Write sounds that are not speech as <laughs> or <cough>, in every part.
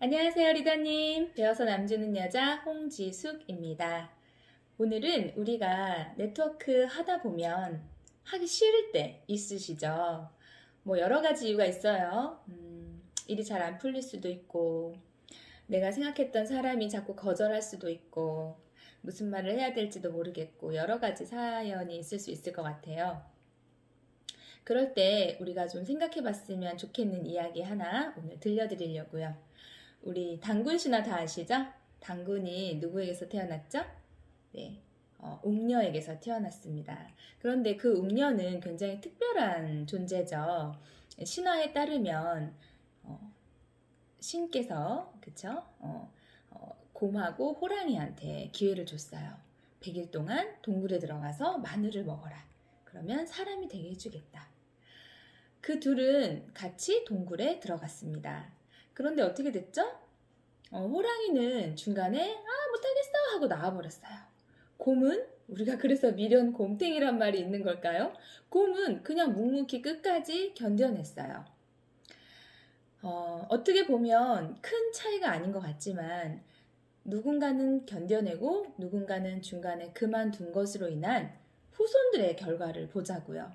안녕하세요, 리더님. 배워서 남주는 여자 홍지숙입니다. 오늘은 우리가 네트워크 하다 보면 하기 싫을 때 있으시죠? 뭐 여러 가지 이유가 있어요. 음, 일이 잘 안 풀릴 수도 있고, 내가 생각했던 사람이 자꾸 거절할 수도 있고, 무슨 말을 해야 될지도 모르겠고, 여러 가지 사연이 있을 수 있을 것 같아요. 그럴 때 우리가 좀 생각해 봤으면 좋겠는 이야기 하나 오늘 들려드리려고요. 우리 당군 신화 다 아시죠? 당군이 누구에게서 태어났죠? 네, 어, 웅녀에게서 태어났습니다. 그런데 그 웅녀는 굉장히 특별한 존재죠. 신화에 따르면 어, 신께서 그쵸? 어, 어, 곰하고 호랑이한테 기회를 줬어요. 100일 동안 동굴에 들어가서 마늘을 먹어라. 그러면 사람이 되게 해주겠다. 그 둘은 같이 동굴에 들어갔습니다. 그런데 어떻게 됐죠? 어, 호랑이는 중간에 아 못하겠어 하고 나와버렸어요. 곰은 우리가 그래서 미련 곰탱이란 말이 있는 걸까요? 곰은 그냥 묵묵히 끝까지 견뎌냈어요. 어, 어떻게 보면 큰 차이가 아닌 것 같지만 누군가는 견뎌내고 누군가는 중간에 그만둔 것으로 인한 후손들의 결과를 보자고요.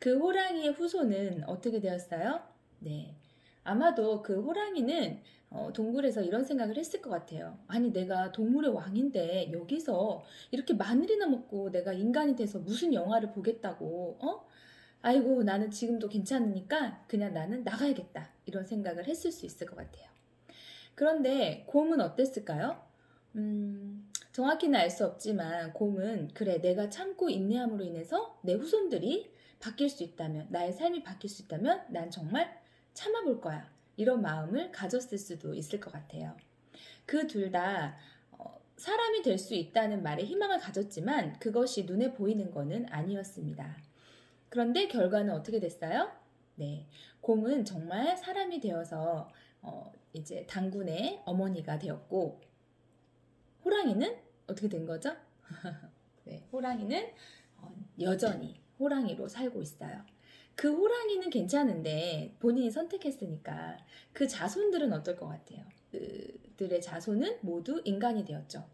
그 호랑이의 후손은 어떻게 되었어요? 네. 아마도 그 호랑이는 어, 동굴에서 이런 생각을 했을 것 같아요. 아니, 내가 동물의 왕인데 여기서 이렇게 마늘이나 먹고 내가 인간이 돼서 무슨 영화를 보겠다고, 어? 아이고, 나는 지금도 괜찮으니까 그냥 나는 나가야겠다. 이런 생각을 했을 수 있을 것 같아요. 그런데 곰은 어땠을까요? 음, 정확히는 알 수 없지만 곰은 그래, 내가 참고 인내함으로 인해서 내 후손들이 바뀔 수 있다면, 나의 삶이 바뀔 수 있다면 난 정말 참아볼 거야. 이런 마음을 가졌을 수도 있을 것 같아요. 그 둘 다 사람이 될 수 있다는 말에 희망을 가졌지만 그것이 눈에 보이는 것은 아니었습니다. 그런데 결과는 어떻게 됐어요? 네. 곰은 정말 사람이 되어서 어, 이제 당군의 어머니가 되었고 호랑이는 어떻게 된 거죠? <laughs> 네, 호랑이는 어, 여전히 호랑이로 살고 있어요. 그 호랑이는 괜찮은데 본인이 선택했으니까 그 자손들은 어떨 것 같아요? 그들의 자손은 모두 인간이 되었죠.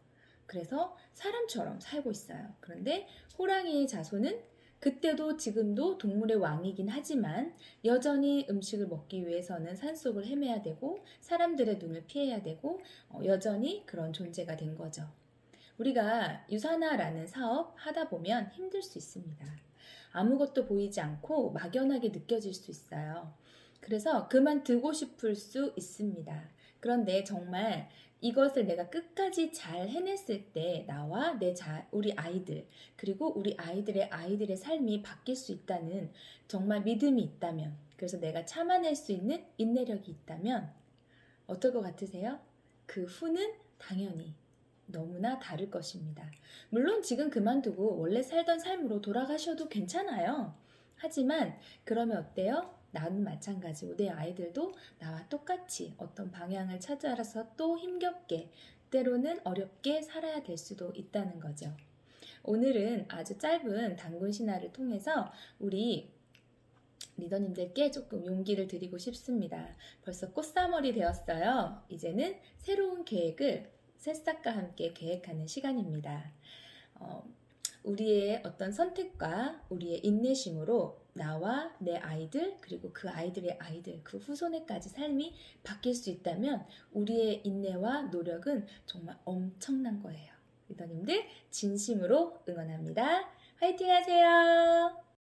그래서 사람처럼 살고 있어요. 그런데 호랑이의 자손은 그때도 지금도 동물의 왕이긴 하지만 여전히 음식을 먹기 위해서는 산속을 헤매야 되고 사람들의 눈을 피해야 되고 어, 여전히 그런 존재가 된 거죠. 우리가 유산화라는 사업 하다 보면 힘들 수 있습니다. 아무것도 보이지 않고 막연하게 느껴질 수 있어요. 그래서 그만두고 싶을 수 있습니다. 그런데 정말 이것을 내가 끝까지 잘 해냈을 때 나와 내 자, 우리 아이들 그리고 우리 아이들의 아이들의 삶이 바뀔 수 있다는 정말 믿음이 있다면 그래서 내가 참아낼 수 있는 인내력이 있다면 어떨 것 같으세요? 그 후는 당연히 너무나 다를 것입니다. 물론 지금 그만두고 원래 살던 삶으로 돌아가셔도 괜찮아요. 하지만 그러면 어때요? 나는 마찬가지고 내 아이들도 나와 똑같이 어떤 방향을 찾아서 또 힘겹게 때로는 어렵게 살아야 될 수도 있다는 거죠. 오늘은 아주 짧은 단군 신화를 통해서 우리 리더님들께 조금 용기를 드리고 싶습니다. 벌써 꽃사월이 되었어요. 이제는 새로운 계획을 새싹과 함께 계획하는 시간입니다. 어, 우리의 어떤 선택과 우리의 인내심으로 나와 내 아이들 그리고 그 아이들의 아이들 그 후손에까지 삶이 바뀔 수 있다면 우리의 인내와 노력은 정말 엄청난 거예요. 리더님들 진심으로 응원합니다. 화이팅 하세요.